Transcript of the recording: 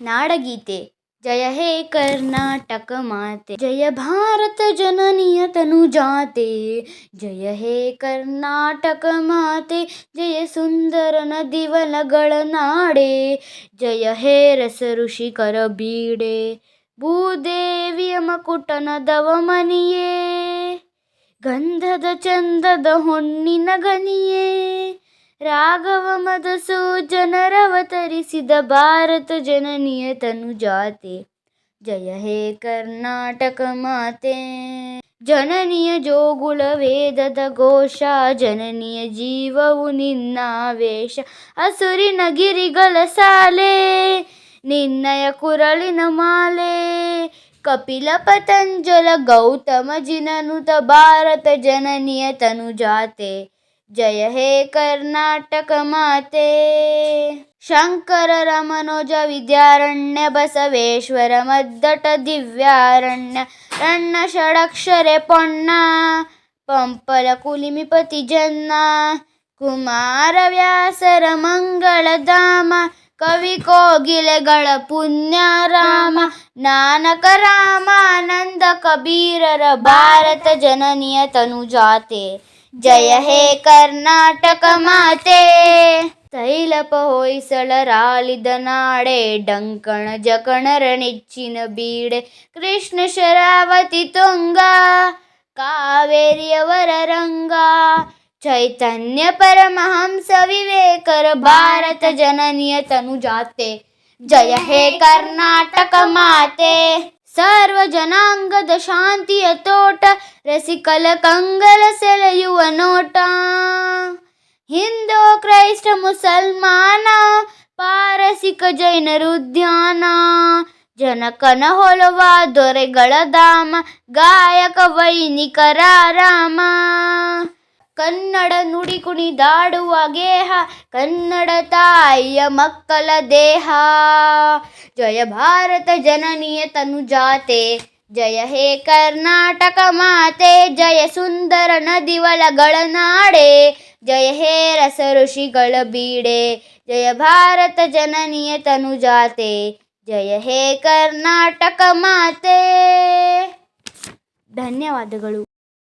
ನಾಡಗೀತೆ. ಜಯ ಹೇ ಕರ್ನಾಟಕ ಮಾತೆ. ಜಯ ಭಾರತ ಜನನಿಯ ತನುಜಾತೆ ಜಯ ಹೇ ಕರ್ನಾಟಕ ಮಾತೆ. ಜಯ ಸುಂದರ ನದಿವನಗಳ ನಾಡೆ. ಜಯ ಹೇ ರಸ ಋಷಿಕರ ಬೀಡೆ. ಭೂದೇವಿಯ ಮಕುಟನ ಮನಿಯೇ. ಗಂಧದ ಚಂದದ ಹೊನ್ನಿನ ಗನಿಯೇ. ರಾಘವ ಮಧುಸೂದನರವತರಿಸಿದ ಭಾರತ ಜನನಿಯ ತನು ಜಾತೆ ಜಯ ಹೇ ಕರ್ನಾಟಕ ಮಾತೆ. ಜನನಿಯ ಜೋಗುಳ ವೇದದ ಘೋಷ, ಜನನಿಯ ಜೀವವು ನಿನ್ನ ವೇಷ. ಹಸುರಿನ ಗಿರಿಗಳ ಸಾಲೆ, ನಿನ್ನಯ ಕುರಳಿನ ಮಾಲೆ. ಕಪಿಲ ಪತಂಜಲ ಗೌತಮ ಜಿನನುತ ಭಾರತ ಜನನಿಯ ತನುಜಾತೆ. ಜಯ ಹೇ ಕರ್ನಾಟಕ ಮಾತೆ. ಶಂಕರರ ಮನೋಜ ವಿದ್ಯಾರಣ್ಯ, ಬಸವೇಶ್ವರ ಮದ್ದಟ ದಿವ್ಯಾರಣ್ಯ ರಣ್ಣ ಷಡಕ್ಷರೆ ಪೊಣ್ಣ, ಪಂಪಲ ಕುಲಿಮಿಪತಿ ಜನ್ನ, ಕುಮಾರ ವ್ಯಾಸರ ಮಂಗಳಧಾಮ ಕವಿ ಕೋಗಿಲೆಗಳ ಪುಣ್ಯ ರಾಮ ನಾನಕ ರಾಮಾನಂದ ಕಬೀರರ ಭಾರತ ಜನನಿಯ ತನುಜಾತೆ. ಜಯ ಹೇ ಕರ್ನಾಟಕ ಮಾತೆ ತೈಲಪ ಹೊಯ್ಸಳರಾಳಿದ ನಾಡೆ ಡಂಕಣ ಜಕಣರ ನೆಚ್ಚಿನ ಬೀಡೆ ಕೃಷ್ಣ ಶರಾವತಿ ತುಂಗ ಕಾವೇರಿಯವರ ರಂಗ ಚೈತನ್ಯ ಪರಮಹಂಸ ವಿವೇಕರ ಭಾರತ ಜನನಿಯ ತನುಜಾತೆ ಜಯ ಹೇ ಕರ್ನಾಟಕ ಮಾತೆ ಸರ್ವ ಜನಾಂಗದ ಶಾಂತಿಯ ತೋಟ ರಸಿಕಲ ಕಂಗಲ ಸೆಳೆಯುವ ಕ್ರೈಸ್ತ ಮುಸಲ್ಮಾನ, ಪಾರಸಿಕ ಜೈನರು ಧ್ಯಾನ ಜನಕನ ಹೊಲವ ದೊರೆಗಳ ಧಾಮ, ಗಾಯಕ ವೈನಿಕರ ರಾಮ ಕನ್ನಡ ನುಡಿ ಕುಣಿದಾಡುವ ಗೇಹ, ಕನ್ನಡ ತಾಯಿಯ ಮಕ್ಕಳ ದೇಹ. ಜಯ ಭಾರತ ಜನನಿಯ ತನುಜಾತೆ, ಜಯ ಹೇ ಕರ್ನಾಟಕ ಮಾತೆ, ಜಯ ಸುಂದರ ನದಿವಲಗಳ ನಾಡೆ. ಜಯ ಹೇ ರಸ ಋಷಿಗಳ ಬೀಡೆ ಜಯ ಭಾರತ ಜನನಿಯ ತನುಜಾತೆ ಜಯ ಹೇ ಕರ್ನಾಟಕ ಮಾತೆ. ಧನ್ಯವಾದಗಳು.